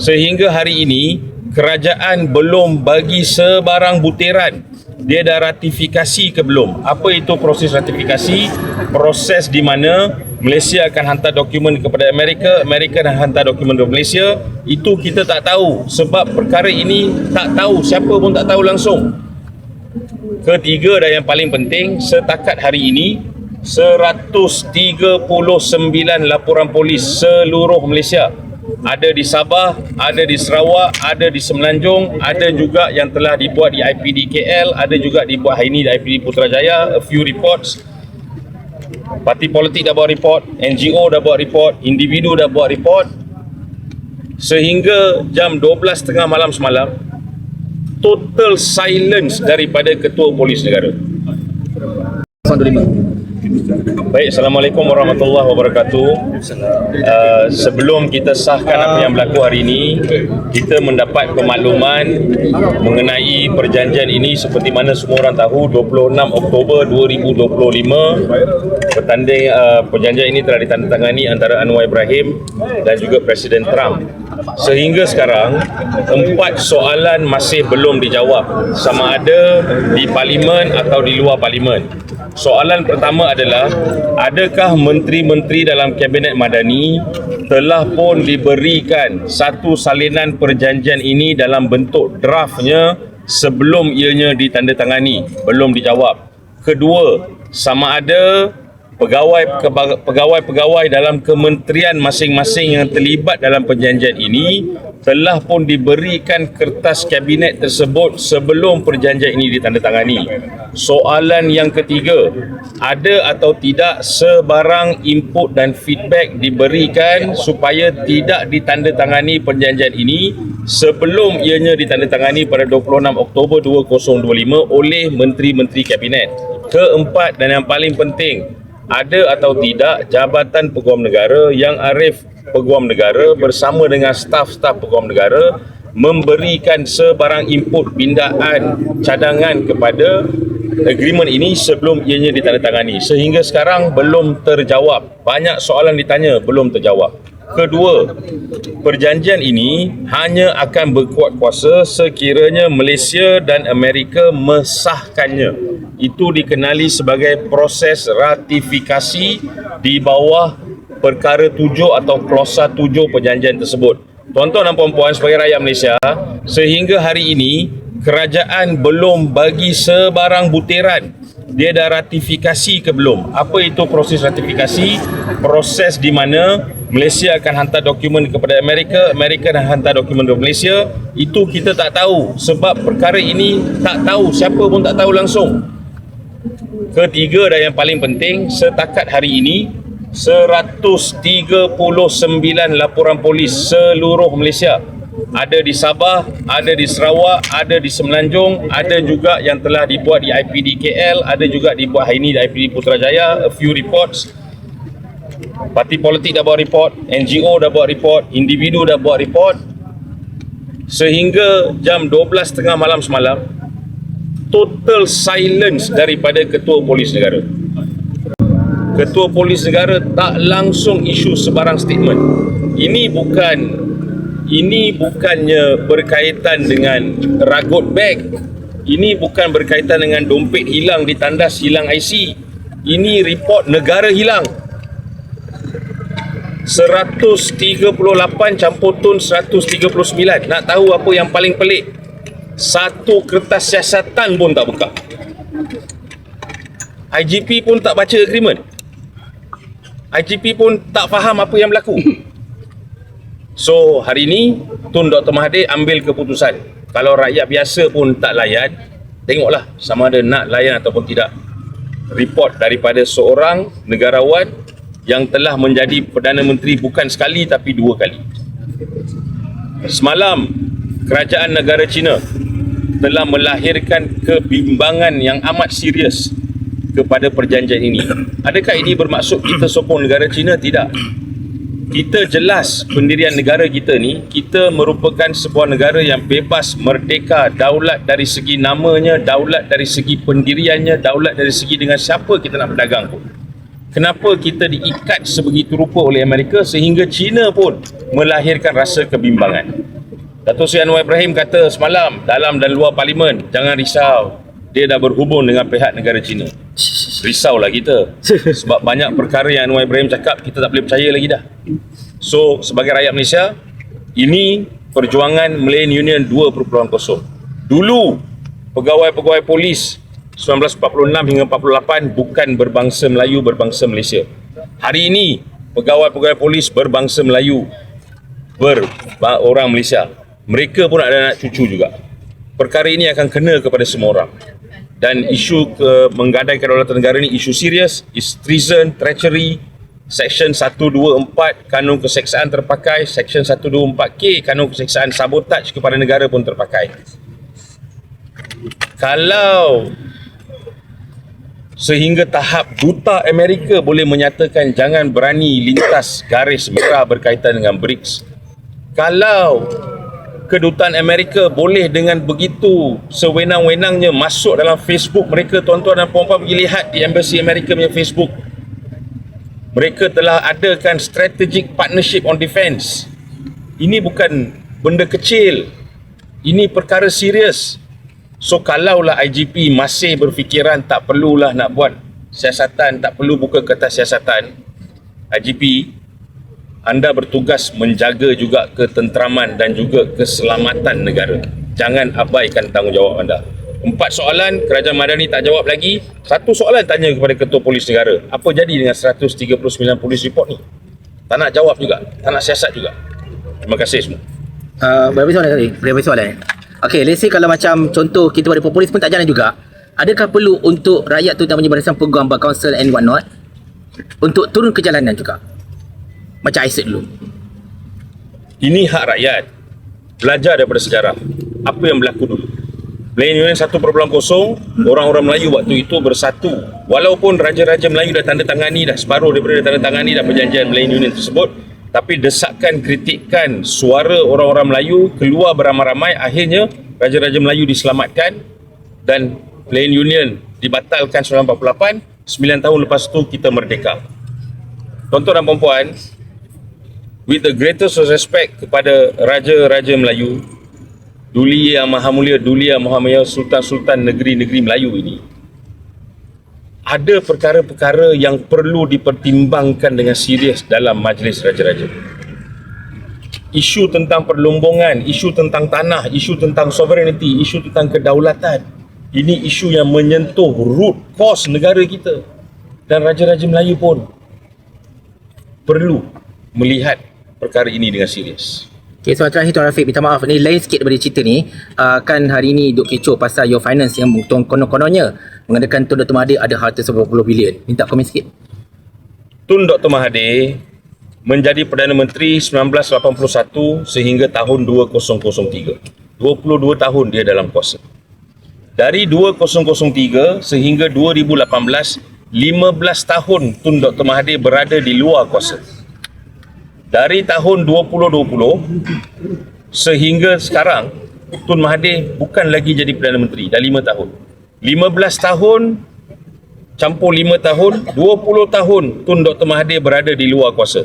sehingga hari ini kerajaan belum bagi sebarang butiran. Dia dah ratifikasi ke belum? Apa itu proses ratifikasi? Proses di mana Malaysia akan hantar dokumen kepada Amerika Amerika akan hantar dokumen ke Malaysia. Itu kita tak tahu sebab perkara ini tak tahu siapa pun tak tahu langsung. Ketiga dan yang paling penting setakat hari ini 139 laporan polis seluruh Malaysia ada di Sabah, ada di Sarawak, ada di Semenanjung, ada juga yang telah dibuat di IPD KL, ada juga dibuat hari ini di IPD Putrajaya, a few reports. Parti politik dah buat report, NGO dah buat report, individu dah buat report. Sehingga jam 12.30 malam semalam, total silence daripada Ketua Polis Negara. 25 Baik, Assalamualaikum warahmatullahi wabarakatuh. Uh, sebelum kita sahkan apa yang berlaku hari ini, kita mendapat pemakluman mengenai perjanjian ini seperti mana semua orang tahu 26 Oktober 2025 pertanding uh, perjanjian ini telah ditandatangani antara Anwar Ibrahim dan juga Presiden Trump. Sehingga sekarang empat soalan masih belum dijawab sama ada di parlimen atau di luar parlimen. Soalan pertama adalah adakah menteri-menteri dalam kabinet madani telah pun diberikan satu salinan perjanjian ini dalam bentuk draftnya sebelum ianya ditandatangani? Belum dijawab. Kedua sama ada pegawai pegawai-pegawai dalam kementerian masing-masing yang terlibat dalam perjanjian ini telah pun diberikan kertas kabinet tersebut sebelum perjanjian ini ditandatangani. Soalan yang ketiga, ada atau tidak sebarang input dan feedback diberikan supaya tidak ditandatangani perjanjian ini sebelum ianya ditandatangani pada 26 Oktober 2025 oleh menteri-menteri kabinet. Keempat dan yang paling penting, ada atau tidak Jabatan Peguam Negara yang Arif Peguam Negara bersama dengan staf-staf Peguam Negara memberikan sebarang input pindaan cadangan kepada agreement ini sebelum ianya ditandatangani. Sehingga sekarang belum terjawab. Banyak soalan ditanya belum terjawab kedua perjanjian ini hanya akan berkuat kuasa sekiranya Malaysia dan Amerika mesahkannya itu dikenali sebagai proses ratifikasi di bawah perkara tujuh atau klausa tujuh perjanjian tersebut. Tuan-tuan dan puan-puan sebagai rakyat Malaysia, sehingga hari ini kerajaan belum bagi sebarang butiran dia dah ratifikasi ke belum? Apa itu proses ratifikasi? Proses di mana Malaysia akan hantar dokumen kepada Amerika, Amerika akan hantar dokumen ke Malaysia. Itu kita tak tahu sebab perkara ini tak tahu siapa pun tak tahu langsung. Ketiga dan yang paling penting, setakat hari ini 139 laporan polis seluruh Malaysia ada di Sabah, ada di Sarawak, ada di Semenanjung, ada juga yang telah dibuat di IPD KL, ada juga dibuat hari ini di IPD Putrajaya, a few reports. Parti politik dah buat report, NGO dah buat report, individu dah buat report. Sehingga jam 12.30 malam semalam, total silence daripada Ketua Polis Negara. Ketua Polis Negara tak langsung isu sebarang statement. Ini bukan ini bukannya berkaitan dengan ragut beg. Ini bukan berkaitan dengan dompet hilang ditandas hilang IC. Ini report negara hilang. 138 campur tun 139. Nak tahu apa yang paling pelik? Satu kertas siasatan pun tak buka. IGP pun tak baca agreement. IGP pun tak faham apa yang berlaku. So hari ini Tun Dr. Mahathir ambil keputusan Kalau rakyat biasa pun tak layan Tengoklah sama ada nak layan ataupun tidak Report daripada seorang negarawan Yang telah menjadi Perdana Menteri bukan sekali tapi dua kali. Semalam Kerajaan negara China Telah melahirkan kebimbangan yang amat serius Kepada perjanjian ini. Adakah ini bermaksud kita sokong negara China? Tidak. Kita jelas pendirian negara kita ni kita merupakan sebuah negara yang bebas merdeka daulat dari segi namanya daulat dari segi pendiriannya daulat dari segi dengan siapa kita nak berdagang pun kenapa kita diikat sebegitu rupa oleh Amerika sehingga China pun melahirkan rasa kebimbangan. Datuk Seri Anwar Ibrahim kata semalam dalam dan luar parlimen, jangan risau. Dia dah berhubung dengan pihak negara China. Risaulah kita. Sebab banyak perkara yang Anwar Ibrahim cakap kita tak boleh percaya lagi dah. So sebagai rakyat Malaysia, ini perjuangan Malayan Union 2.0. Dulu pegawai-pegawai polis 1946 hingga 48 bukan berbangsa Melayu berbangsa Malaysia. Hari ini pegawai-pegawai polis berbangsa Melayu ber orang Malaysia. Mereka pun ada anak cucu juga. Perkara ini akan kena kepada semua orang. Dan isu ke menggadai kedaulatan negara ini isu serius, is treason, treachery, Section 124 Kanun Keseksaan terpakai, Section 124K Kanun Keseksaan sabotaj kepada negara pun terpakai. Kalau sehingga tahap duta Amerika boleh menyatakan jangan berani lintas garis merah berkaitan dengan BRICS. Kalau kedutaan Amerika boleh dengan begitu sewenang-wenangnya masuk dalam Facebook mereka tuan-tuan dan puan-puan pergi lihat di embassy Amerika punya Facebook. Mereka telah adakan strategic partnership on defense. Ini bukan benda kecil. Ini perkara serius so kalaulah IGP masih berfikiran tak perlulah nak buat siasatan tak perlu buka kertas siasatan IGP anda bertugas menjaga juga ketenteraman dan juga keselamatan negara. Jangan abaikan tanggungjawab anda. Empat soalan, Kerajaan Madani tak jawab lagi. Satu soalan tanya kepada Ketua Polis Negara. Apa jadi dengan 139 polis report ni? Tak nak jawab juga. Tak nak siasat juga. Terima kasih semua. Uh, berapa soalan tadi? Berapa soalan? Okay, let's say kalau macam contoh kita pada polis pun tak jalan juga. Adakah perlu untuk rakyat tu terutamanya barisan peguam, council and what not untuk turun ke jalanan juga? Macam Isaac dulu. Ini hak rakyat. Belajar daripada sejarah. Apa yang berlaku dulu. Melayu Union 1.0 orang-orang Melayu waktu itu bersatu walaupun raja-raja Melayu dah tanda tangani dah separuh daripada tanda tangani dah perjanjian Melayu Union tersebut tapi desakan kritikan suara orang-orang Melayu keluar beramai-ramai. Akhirnya raja-raja Melayu diselamatkan dan Melayu Union dibatalkan 1948 9 tahun lepas tu kita merdeka. Tuan-tuan dan puan-puan with the greatest respect kepada raja-raja Melayu Duli Yang Maha Mulia Duli Yang Maha Mulia Sultan-Sultan negeri-negeri Melayu ini ada perkara-perkara yang perlu dipertimbangkan dengan serius dalam majlis raja-raja isu tentang perlombongan, isu tentang tanah, isu tentang sovereignty, isu tentang kedaulatan ini isu yang menyentuh root cause negara kita dan raja-raja Melayu pun perlu melihat perkara ini dengan serius. Okay, soalan terakhir Tuan Rafiq, minta maaf ni lain sikit daripada cerita ni uh, Kan hari ni duk kecoh pasal your finance yang tuan konon-kononnya Mengadakan Tun Dr. Mahathir ada harta 90 bilion Minta komen sikit Tun Dr. Mahathir menjadi Perdana Menteri 1981 sehingga tahun 2003 22 tahun dia dalam kuasa Dari 2003 sehingga 2018 15 tahun Tun Dr. Mahathir berada di luar kuasa dari tahun 2020 sehingga sekarang Tun Mahathir bukan lagi jadi Perdana Menteri. Dah 5 tahun. 15 tahun campur 5 tahun 20 tahun Tun Dr. Mahathir berada di luar kuasa.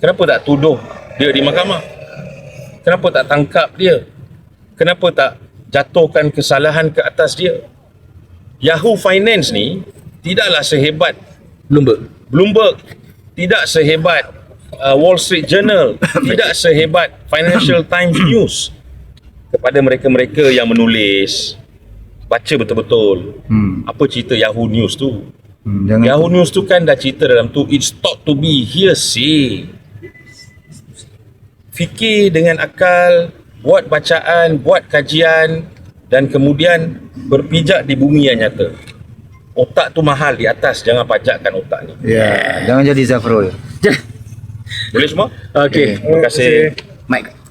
Kenapa tak tuduh dia di mahkamah? Kenapa tak tangkap dia? Kenapa tak jatuhkan kesalahan ke atas dia? Yahoo Finance ni tidaklah sehebat Bloomberg. Bloomberg. Tidak sehebat uh, Wall Street Journal. Tidak sehebat Financial Times News kepada mereka-mereka yang menulis. Baca betul-betul. Hmm. apa cerita Yahoo News tu? Hmm, jangan Yahoo News tu kan dah cerita dalam tu it's thought to be hearsay. Fikir dengan akal buat bacaan buat kajian dan kemudian berpijak di bumi yang nyata. Otak tu mahal di atas jangan pajakkan otak ni. Ya yeah, jangan jadi Zafrul boleh semua? Okay. Terima kasih. Mike.